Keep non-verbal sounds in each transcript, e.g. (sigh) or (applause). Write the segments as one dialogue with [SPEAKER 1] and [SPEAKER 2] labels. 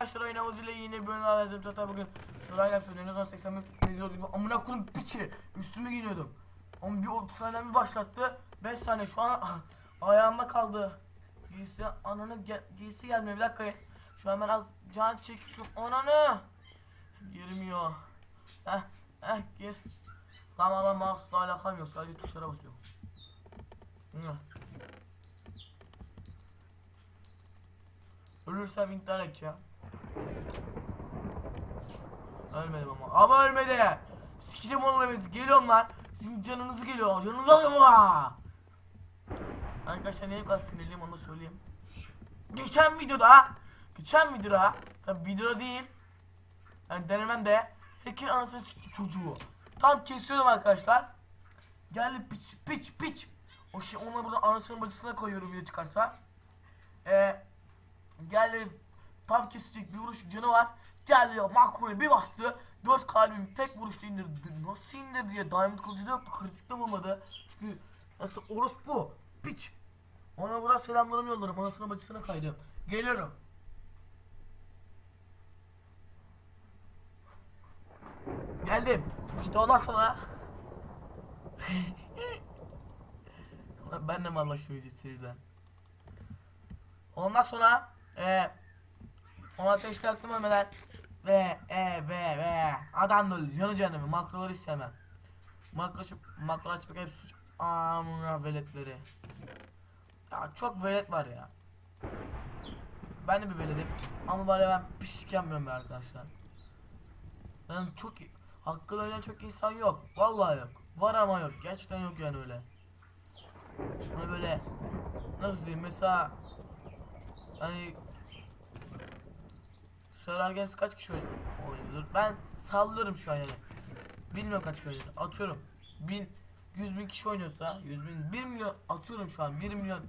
[SPEAKER 1] Arkadaşlar oynamamız ile yeni bir bölüm alacağım zaten bugün Surayla söylüyor ne 80 milyon gibi amına koyayım piçi üstümü giyiniyordum. Ama bir 30 saniyeden bir başlattı. 5 saniye şu an (laughs) ayağımda kaldı. Giysi ananı ge giysi gelmiyor bir dakika. Şu an ben az can çek şu ananı! Girmiyor. Heh heh gir. Tamam ama mouse'la alakam yok sadece tuşlara basıyorum. Hı. Ölürsem intihar edeceğim Ölmedim ama. Ama ölmedi. Sikeceğim oğlum hepinizi. Geliyorum lan. Sizin canınızı geliyor. Canınızı alıyorum ha. Arkadaşlar niye kadar sinirliyim onu da söyleyeyim. Geçen videoda Geçen videoda Tabi videoda değil Yani denememde Hacker'in anasını sikeyim çocuğu Tam kesiyordum arkadaşlar Geldi piç piç piç O şey ona burada anasının bacısına koyuyorum video çıkarsa Eee Geldi tam kesecek bir vuruş canı var. Geldi ya makroya bir bastı. Dört kalbim tek vuruşta indirdi. Nasıl indirdi ya? Diamond kılıcı da yoktu. Kritikte vurmadı. Çünkü nasıl orospu. Piç. Ona buradan selamlarımı yollarım. Anasına bacısına kaydı. Geliyorum. Geldim. İşte ondan sonra (laughs) ben de iyice sinirden? Ondan sonra e, ona ateşle yaktım ölmeden ve e ve ve adam da öldü canı canımı makroları istemem. Makro açıp makro açıp hep suç amına veletleri. Ya çok velet var ya. Ben de bir veledim ama böyle ben pislik yapmıyorum be arkadaşlar. Ben çok hakkı öyle çok insan yok. Vallahi yok. Var ama yok. Gerçekten yok yani öyle. Hani böyle nasıl diyeyim mesela hani Survivor Games kaç kişi oyn- oynuyordur? Ben sallıyorum şu an yani. Bilmiyorum kaç kişi oynuyor. Atıyorum. Bin, 100 bin kişi oynuyorsa 100 bin, 1 milyon atıyorum şu an 1 milyon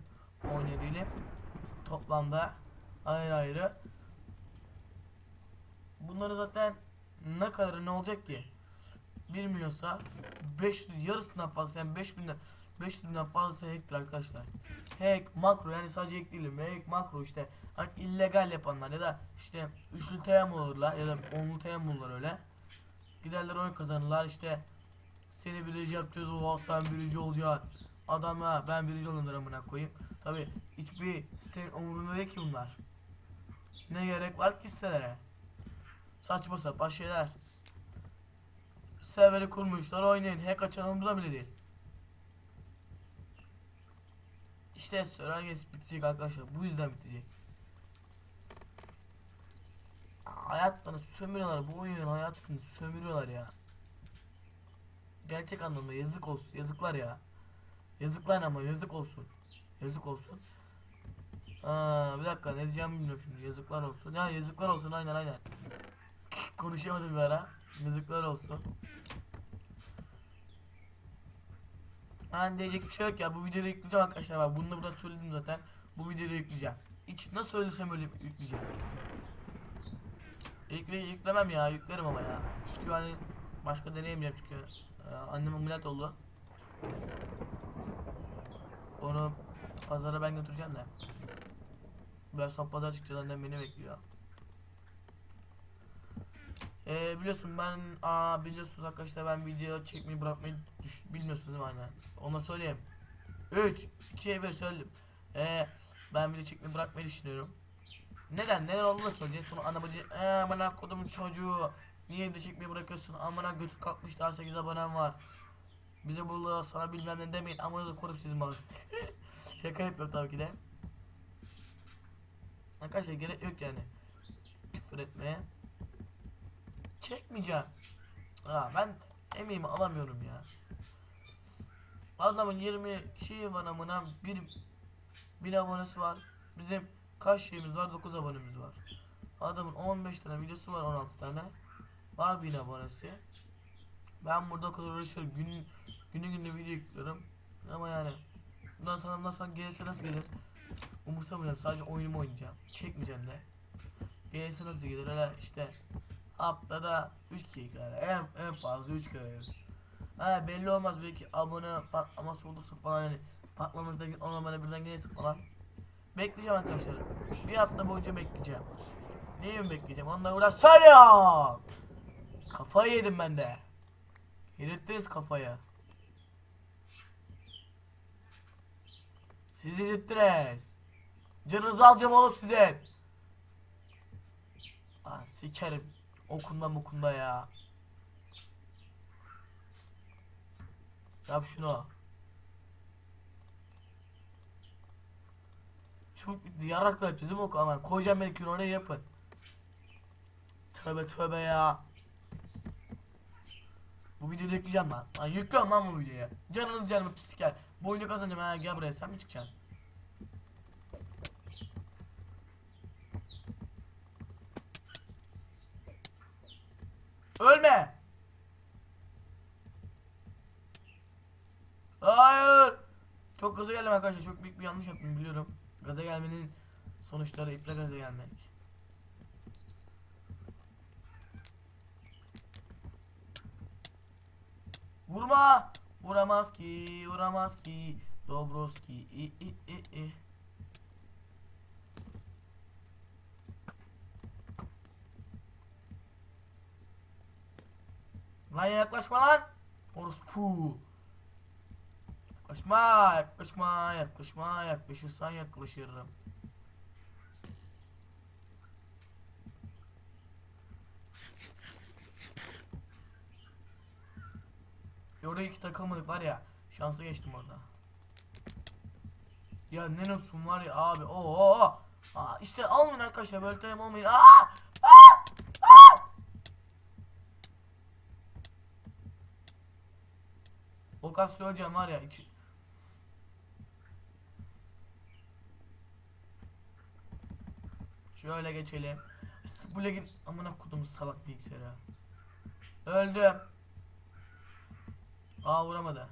[SPEAKER 1] diyelim. Toplamda ayrı ayrı. Bunları zaten ne kadar ne olacak ki? 1 milyonsa 500 yarısından fazla yani 5000'den 500'den fazla hack'tir arkadaşlar. Hack, makro yani sadece hack değil. Hack, makro işte hani illegal yapanlar ya da işte üçlü teyam olurlar ya da onlu teyam olurlar öyle. Giderler oyun kazanırlar işte seni birinci yapacağız o sen birinci olacaksın. Adama ben birinci olunur amına koyayım. Tabi hiçbir senin umurunda değil ki bunlar. Ne gerek var ki sitelere? Saçma sapan şeyler. Serveri kurmuşlar oynayın. Hack açan umurunda bile değil. İşte Survival bitecek arkadaşlar. Bu yüzden bitecek. Hayatlarını sömürüyorlar. Bu oyunun hayatını sömürüyorlar ya. Gerçek anlamda yazık olsun. Yazıklar ya. Yazıklar ama yazık olsun. Yazık olsun. Aa, bir dakika ne diyeceğimi bilmiyorum şimdi. Yazıklar olsun. Ya yazıklar olsun aynen aynen. (laughs) Konuşamadım bir ara. Yazıklar olsun. Yani diyecek bir şey yok ya. Bu videoyu yükleyeceğim arkadaşlar. Bak bunu da burada söyledim zaten. Bu videoyu yükleyeceğim. Hiç nasıl söylesem öyle yükleyeceğim. Yükle, yüklemem ya. Yüklerim ama ya. Çünkü hani başka deneyemeyeceğim çünkü. Ee, annem ameliyat oldu. Onu pazara ben götüreceğim de. Son pazar çıkacağız annem beni bekliyor. Ee, biliyorsun ben aa biliyorsunuz arkadaşlar ben video çekmeyi bırakmayı düş bilmiyorsunuz değil mi aynen. Onu söyleyeyim. 3 2 1 söyledim. Ee, ben video çekmeyi bırakmayı düşünüyorum. Neden? Neden olduğunu da söyleyeceğim. Sonra ana bacı eee amına kodumun çocuğu niye video çekmeyi bırakıyorsun? Amına götü kalkmış daha 8 abonem var. Bize burada sana bilmem ne demeyin. Amına da korup sizin bak. (laughs) Şaka yapıyorum tabii ki de. Arkadaşlar gerek yok yani. Küfür etmeye. Çekmeyeceğim. Aa, ben emeğimi alamıyorum ya. Adamın 20 şeyi var amına bir bir abonesi var. Bizim kaç şeyimiz var? 9 abonemiz var. Adamın 15 tane videosu var 16 tane. Var 1000 abonesi. Ben burada kadar uğraşıyorum. Gün, günü günü video yüklüyorum. Ama yani bundan sonra bundan sonra gelirse nasıl gelir? Umursamayacağım. Sadece oyunumu oynayacağım. Çekmeyeceğim de. Gelirse nasıl gelir? Öyle işte haftada 3 kere en, en fazla 3 kere. Ha belli olmaz belki abone patlaması olursa falan yani patlamamızda 10 abone birden gelirse falan. Bekleyeceğim arkadaşlar. Bir hafta boyunca bekleyeceğim. Neyi bekleyeceğim? Onunla uğraşsana. Kafayı yedim ben de. Yedirttiniz kafayı. Siz yedirttiniz. Canınızı alacağım oğlum sizin. Aa, sikerim. Okunda mukunda ya. Yap şunu. Çok yarakla yapacağız değil mi o aman koyacağım belki oraya yapın. Tövbe tövbe ya. Bu videoyu yükleyeceğim lan. Lan yüklüyorum lan bu videoyu. Canınız canımı pislikler. Bu oyunu kazanacağım ha gel buraya sen mi çıkacaksın? Ölme! Hayır! Çok gaza geldim arkadaşlar. Çok büyük bir yanlış yaptım biliyorum. Gaza gelmenin sonuçları iple gaza gelmek. Vurma! Vuramaz ki, vuramaz ki. Dobroski, i i i i. Lan yaklaşma lan. Orospu. Yaklaşma, yaklaşma, yaklaşma, yaklaşırsan yaklaşırım. Ya Oraya iki takılmadık var ya. Şansa geçtim orada. Ya ne nasıl var ya abi. Oo. Aa, işte almayın arkadaşlar böyle time olmayın. Aa! Aa! Aa! Kas söyleyeceğim var ya içi. Şöyle geçelim. Spulagin amına kodum salak bilgisayara. Öldüm. Aa vuramadı.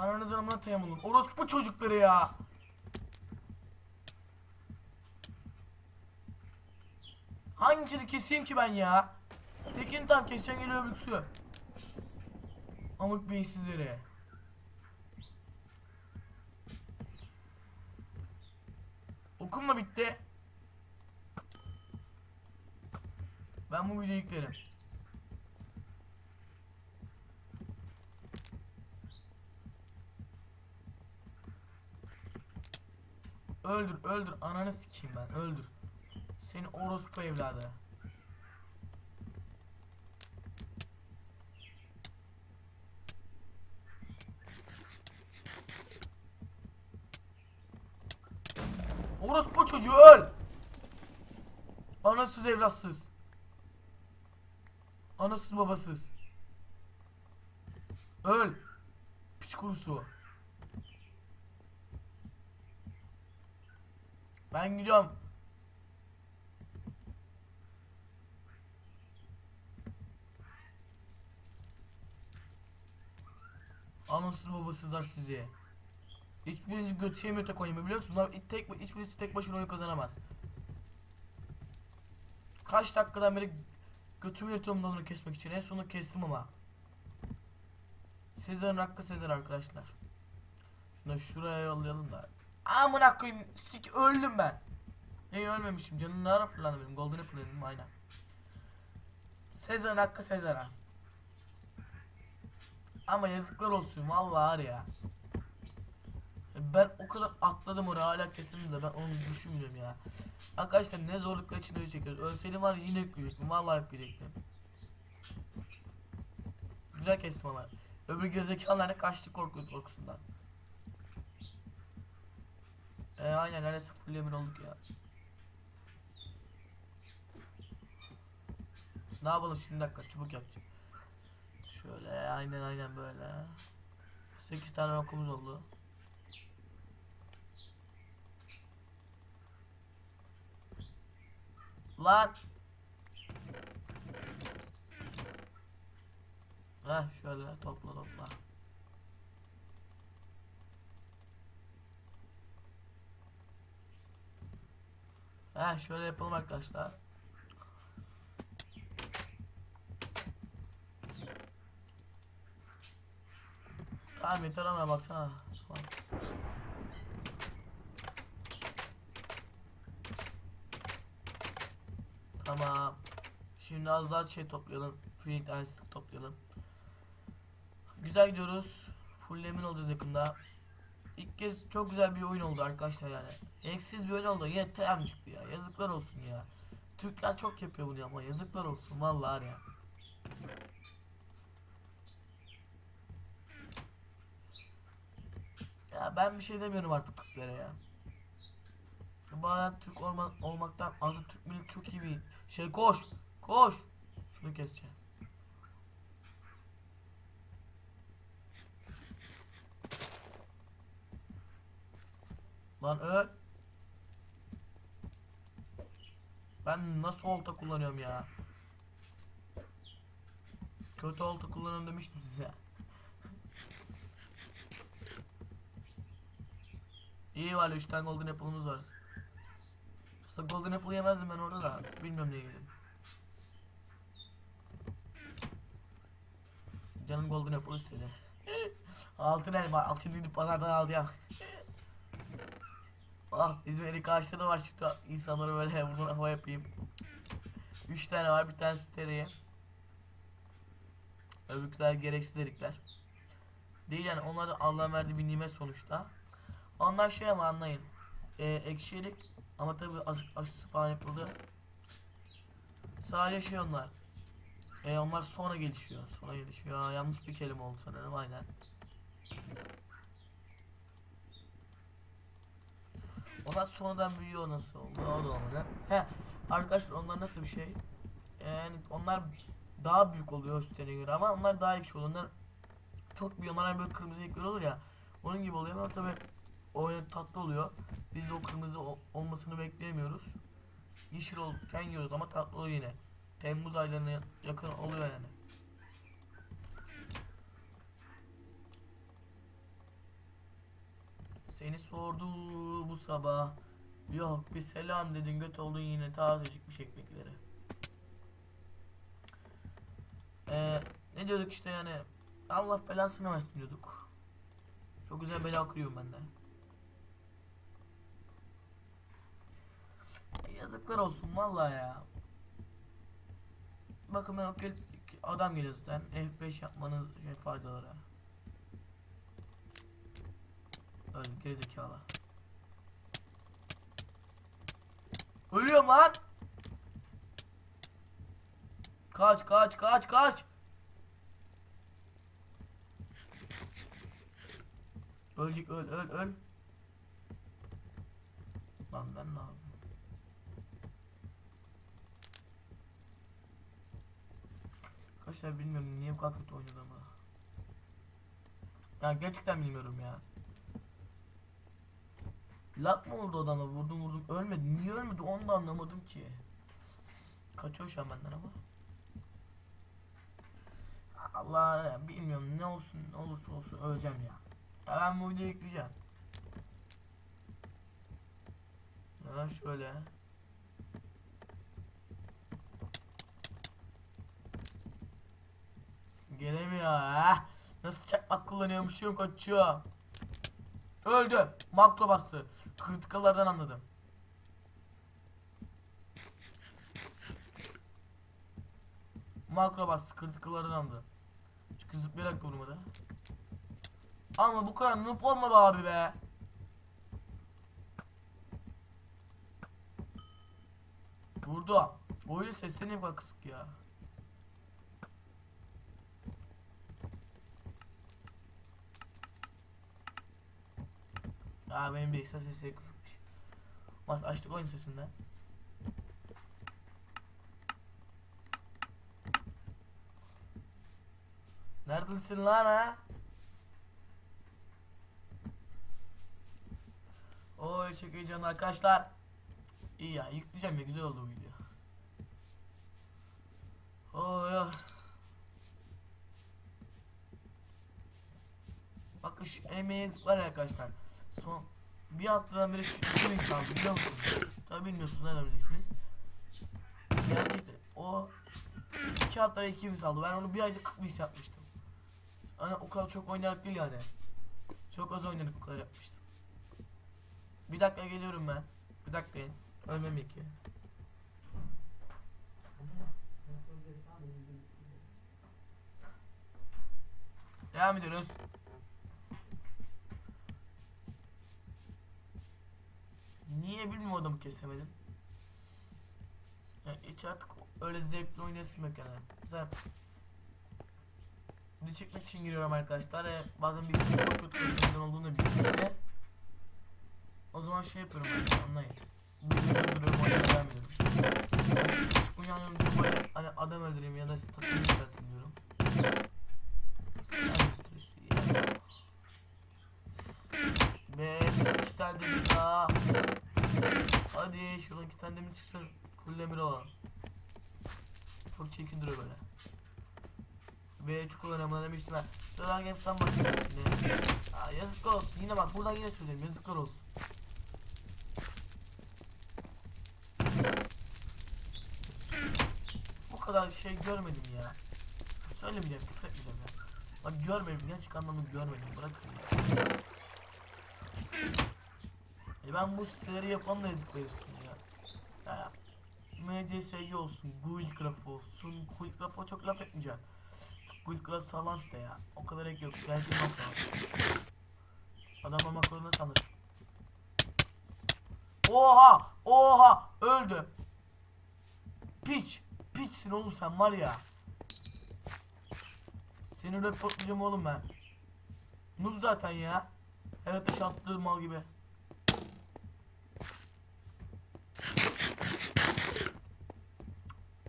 [SPEAKER 1] Ananızın amına tayamılın. Orospu çocukları ya. Hangisini keseyim ki ben ya? Tekini tam keseceğim geliyor öbürküsü. Amık beyinsizleri. Okum da bitti. Ben bu videoyu yüklerim. Öldür öldür ananı sikeyim ben öldür. Seni orospu evladı. Orospu çocuğu öl. Anasız evlatsız. Anasız babasız. Öl. Piç kurusu. Ben gidiyorum. Anasız babasızlar sizi. Hiçbirinizi götü yemiyor tek oynayamıyor biliyor musun? Bunlar tek, hiçbirisi tek başına oyun kazanamaz. Kaç dakikadan beri götümü yırtıyorum onu kesmek için. En sonunda kestim ama. Sezar'ın hakkı Sezar arkadaşlar. Şunu şuraya yollayalım da. Amına koyayım sik öldüm ben. Ne ölmemişim canım ne ara fırlandı benim golden apple dedim aynen. Sezar'ın hakkı Sezar'a. Ama yazıklar olsun vallahi var ya. Ben o kadar atladım oraya hala kesildim de ben onu düşünmüyorum ya. Arkadaşlar ne zorluklar içinde çekiyoruz. Ölseydim var yine yükleyecektim. Vallahi yükleyecektim. Güzel kestim ama. Öbür gerizekalılar da kaçtı korku korkusundan. E aynen neredeyse full olduk ya. Ne yapalım şimdi dakika çubuk yapacağım. Şöyle aynen aynen böyle. 8 tane okumuz oldu. Lan. Heh şöyle topla topla. Heh şöyle yapalım arkadaşlar. Tamam yeter ama baksana. Tamam. Tamam. Şimdi az daha şey toplayalım. Ice toplayalım. Güzel gidiyoruz. Full emin olacağız yakında. İlk kez çok güzel bir oyun oldu arkadaşlar yani. Eksiz bir oyun oldu. Yine TM çıktı ya. Yazıklar olsun ya. Türkler çok yapıyor bunu ama yazıklar olsun vallahi ya. Ya ben bir şey demiyorum artık Türklere ya. Bayağı Türk olma, olmaktan aslında Türk milleti çok iyi bir şey koş koş şunu keseceğim. Lan öl. Ben nasıl olta kullanıyorum ya? Kötü olta kullanıyorum demiştim size. İyi var 3 tane golden apple'ımız var. Aslında golden apple yemezdim ben orada da. Bilmiyorum niye yedim. Canım golden apple istedi. (laughs) altın elma, altın gidip pazardan alacağım. Ah bizim erik ağaçları var çıktı. İnsanları böyle (laughs) bunu hava yapayım. 3 tane var bir tanesi teriye. Öbürküler gereksiz erikler. Değil yani onları Allah'ın verdiği bir nimet sonuçta. Onlar şey ama anlayın. Ee, ekşi erik ama tabi aş aşısı falan yapıldı. Sadece şey onlar. Ee, onlar sonra gelişiyor. Sonra gelişiyor. Aa, yanlış bir kelime oldu sanırım aynen. Onlar sonradan büyüyor nasıl oldu? O da olmadı. He arkadaşlar onlar nasıl bir şey? Yani onlar daha büyük oluyor üstlerine göre ama onlar daha ekşi oluyor. Onlar çok büyüyor. Onlar böyle kırmızı renkler olur ya. Onun gibi oluyor ama tabi o tatlı oluyor. Biz de o kırmızı olmasını bekleyemiyoruz. Yeşil olurken yiyoruz ama tatlı oluyor yine. Temmuz aylarına yakın oluyor yani. Seni sordu bu sabah. Yok bir selam dedin göt oldun yine tazecikmiş ekmekleri. Ee, ne diyorduk işte yani Allah belasını versin diyorduk. Çok güzel bela kırıyorum ben de. E, Yazıklar olsun vallahi ya. Bakın ben adam geliyor zaten F5 yapmanız şey faydaları. Öldüm gerizekalı. Ölüyorum lan. Kaç kaç kaç kaç. Ölecek öl öl öl. Lan ben ne yapayım? Arkadaşlar bilmiyorum niye bu kadar kötü oynadım ama. Ya gerçekten bilmiyorum ya. Lak mı oldu adamla vurdum vurdum ölmedi. Niye ölmedi onu da anlamadım ki. Kaçıyor şu an benden ama. Allah ya, bilmiyorum ne olsun ne olursa olsun öleceğim ya. Ya ben bu videoyu yükleyeceğim. Ya şöyle. Gelemiyor ha. Nasıl çakmak kullanıyormuşum kaçıyor. Öldü. Makro bastı. Kritikalardan anladım. Makro bastı. Kritikalardan anladım. Çünkü zıplayarak da vurmadı. Ama bu kadar noob olma be abi be. Vurdu. Oyun sesleri niye bu kadar kısık ya? Aa benim bilgisayar sesi kısıkmış. Mas açtık oyun sesinde. Neredesin lan ha? Oy çok heyecanlı arkadaşlar. İyi ya yükleyeceğim ya güzel oldu bu video. Oy oy. şu emeğe ya arkadaşlar. Son bir haftadan beri 2000 kaldı biliyor musunuz? Tabi bilmiyorsunuz nereden bileceksiniz. Gerçekten o iki haftada 2000 saldı. Ben onu bir ayda 40 bin yapmıştım. Hani o kadar çok oynayarak değil yani. Çok az oynadık o kadar yapmıştım. Bir dakika geliyorum ben. Bir dakika. Ölmem iki. Devam ediyoruz. Niye bilmiyorum kesemedim. Yani hiç artık öyle zevkli oynayasım yok yani. Güzel. Video çekmek için giriyorum arkadaşlar. E, bazen bir çok kötü gösterimden olduğunu da biliyorum. O zaman şey yapıyorum anlayın. Bu videoyu durduruyorum oynamaya devam ediyorum. Diyorum böyle hani adam öldüreyim ya da statüyü çıkartayım diyorum. Sen statüsü ya. Ve iki tane demir daha. Hadi tane demir çıksın. Full demir olalım. Çok çirkin duruyor böyle. Ve çok önemli demiştim ben. Sıradan Games'ten bahsediyorum şimdi. Yazıklar olsun. Yine bak buradan yine söyleyeyim. Yazıklar olsun. Bu kadar şey görmedim ya. Söylemeyeceğim, küfür etmeyeceğim ya. Bak görmedim, gerçek anlamda görmedim. Bırakın ya. E ben bu seri yapan da yazıklar olsun ya. Ya MCSG olsun, Guildcraft olsun, Guildcraft'a çok laf etmeyeceğim. Guildcraft sağlam site ya. O kadar ek yok. Gerçekten yok. Adam makaronu sanır. Oha! Oha! Öldü. Piç! Piçsin oğlum sen var ya. Seni reportlayacağım oğlum ben. Noob zaten ya. Her ateş mal gibi.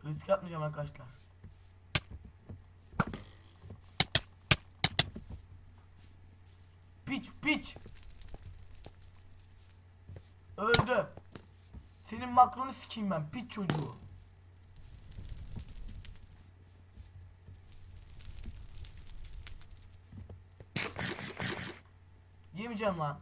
[SPEAKER 1] Risk atmayacağım arkadaşlar. Piç piç. Öldü. Senin makronu sikeyim ben piç çocuğu. Yemeyeceğim lan.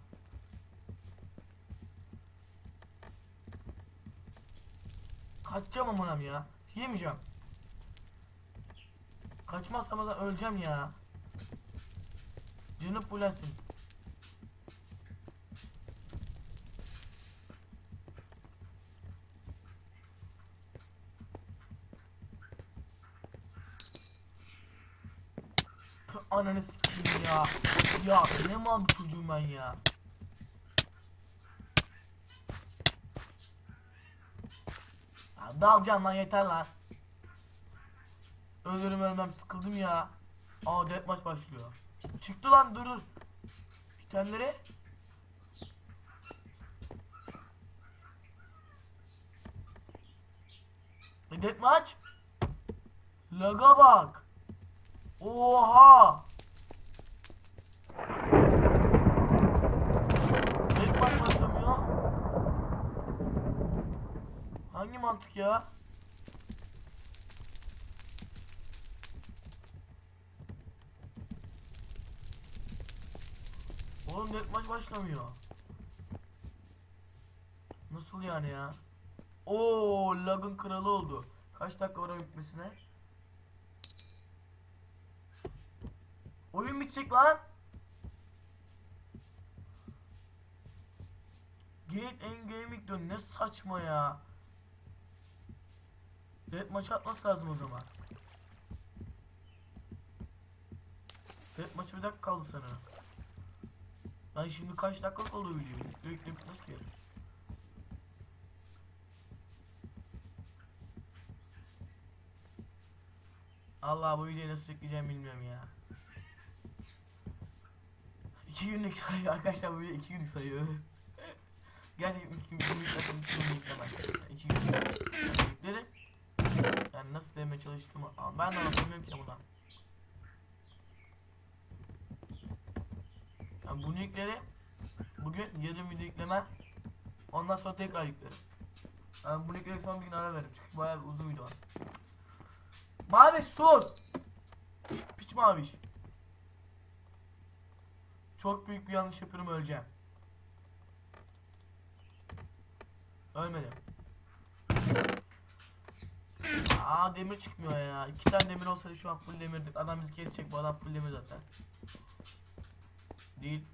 [SPEAKER 1] Kaçacağım amanam ya. Yemeyeceğim. Kaçmazsam zaman öleceğim ya. Canım bulasın. Ananı sikeyim ya. Ya ne mal bir ben ya. Dalacağım lan yeter lan. Ölürüm ölmem sıkıldım ya. Aa deathmatch başlıyor. Çıktı lan dur dur. İtemleri. E deathmatch. Laga bak. Oha. Deathmatch başlamıyor. Hangi mantık ya? Oğlum deathmatch başlamıyor. Nasıl yani ya? Oo, lagın kralı oldu. Kaç dakika var bitmesine? Oyun bitecek lan. Gate and Gaming diyor ne saçma ya. Deathmatch atması lazım o zaman. Deathmatch'a bir dakika kaldı sana. Lan şimdi kaç dakika oldu video? Video yükle bitmez ki. Allah bu videoyu nasıl yükleyeceğim bilmiyorum ya. İki günlük sayı arkadaşlar bu video iki günlük sayıyoruz. (laughs) Gerçekten iki günlük zaten iki günlük yüklemez. Yüklerim. Yani nasıl demeye çalıştığımı ben de anlatamıyorum ki buna. Yani bunu yüklerim. Bugün yarın video yüklemem. Ondan sonra tekrar yüklerim. Yani bunu yüklemek sonra bir gün ara veririm çünkü bayağı uzun video var. Mavi sus! Piç maviş. Çok büyük bir yanlış yapıyorum öleceğim. Ölmedim. Aa demir çıkmıyor ya. İki tane demir olsaydı şu an full demirdik. Adam bizi kesecek bu adam full demir zaten. Değil.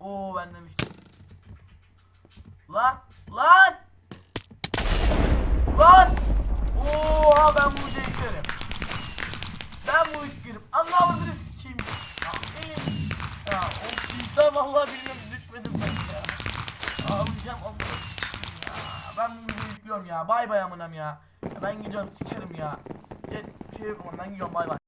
[SPEAKER 1] Oo ben demiştim. Lan lan. Lan. Oha ben bu uca yıkarım. Ben bu yıkarım. Anlamadınız sikeyim. Ya elim. Ya o kimse vallahi bilmiyorum düşmedim ben ya. Ağlayacağım ya. Ben bu yüklüyorum ya. Bay bay amınam ya. Ben gidiyorum sikerim ya. Şey yapamam ben gidiyorum bay bay.